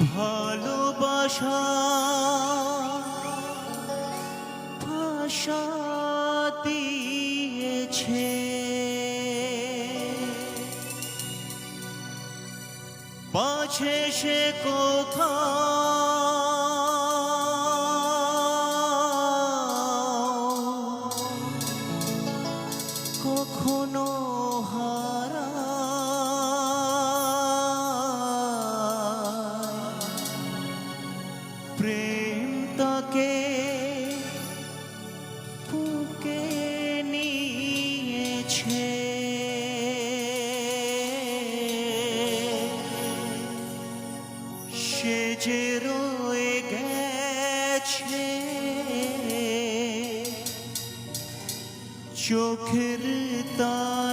ভালোবাসা ভাষা দিয়েছে। পাছে সে কোথা? কখনো হয় গেছে চোখের তারাতে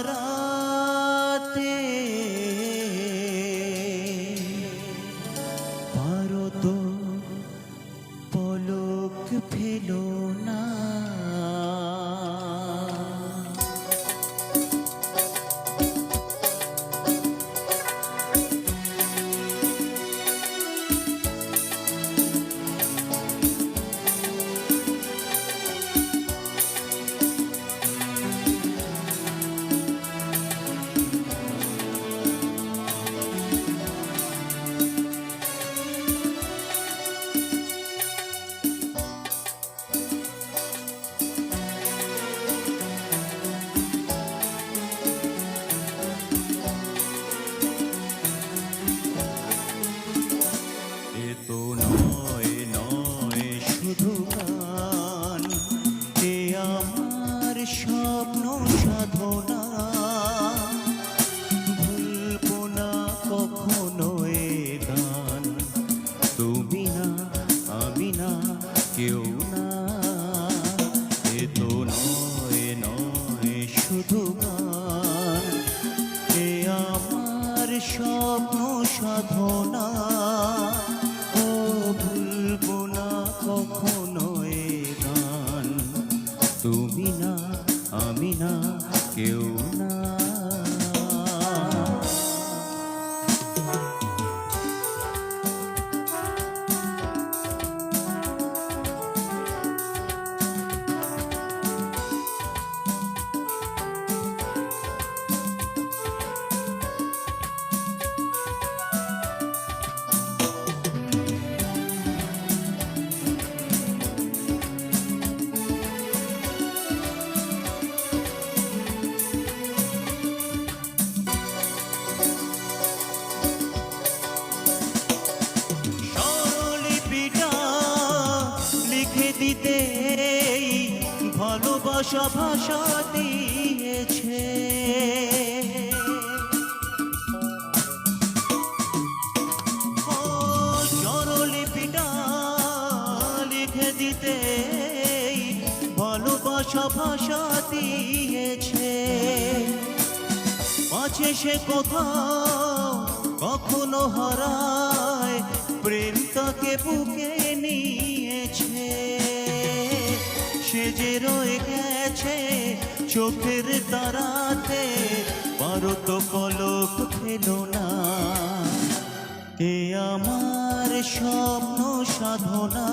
স্বপ্ন সাধনা। ও ভুলব না কখনো এ গান তুমি না আমি না কেউ না। ভালোবাসা ভাষা দিয়েছে স্বরলিপিটা লিখে দিতে ভালোবাসা ভাষা দিয়েছে আছে সে কোথাও কখনো হারায়, প্রেম তাকে বুকে নিয়েছে। সে যে রয়ে গেছে চোখের তারাতে পারো তো পলক ফেলো না। এ আমার স্বপ্ন সাধনা।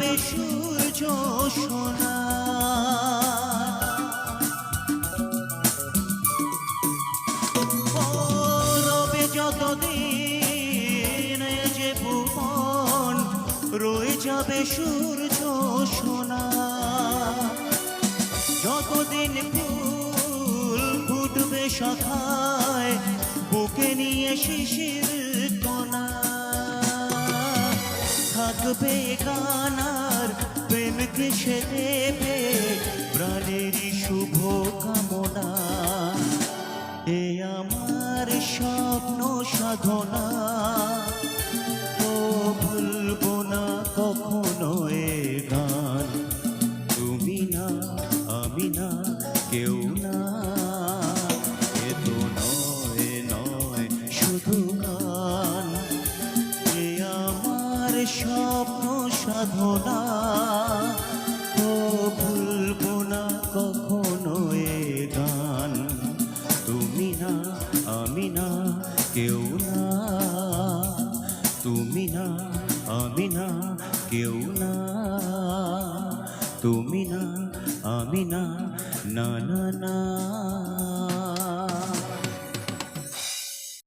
যাবে সূর্য সোনা। রবে যতদিন যে ভুবন রয়ে যাবে সূর্য সোনা। যতদিন ফুল ফুটবে শাখায় বুকে নিয়ে শিশির থাকবে গানার প্রেমকে সে দেবে প্রাণেরই শুভ কামনা। এ আমার স্বপ্ন সাধনা। ও ভুলবো না কখনো এ গান। তুমি না, আমি না, কেউ সাধনা ও ভুলবো না কখনো এ গান। তুমি না, আমি না, কেউ না। তুমি না, আমি না, কেউ না। তুমি না, আমি না না না না।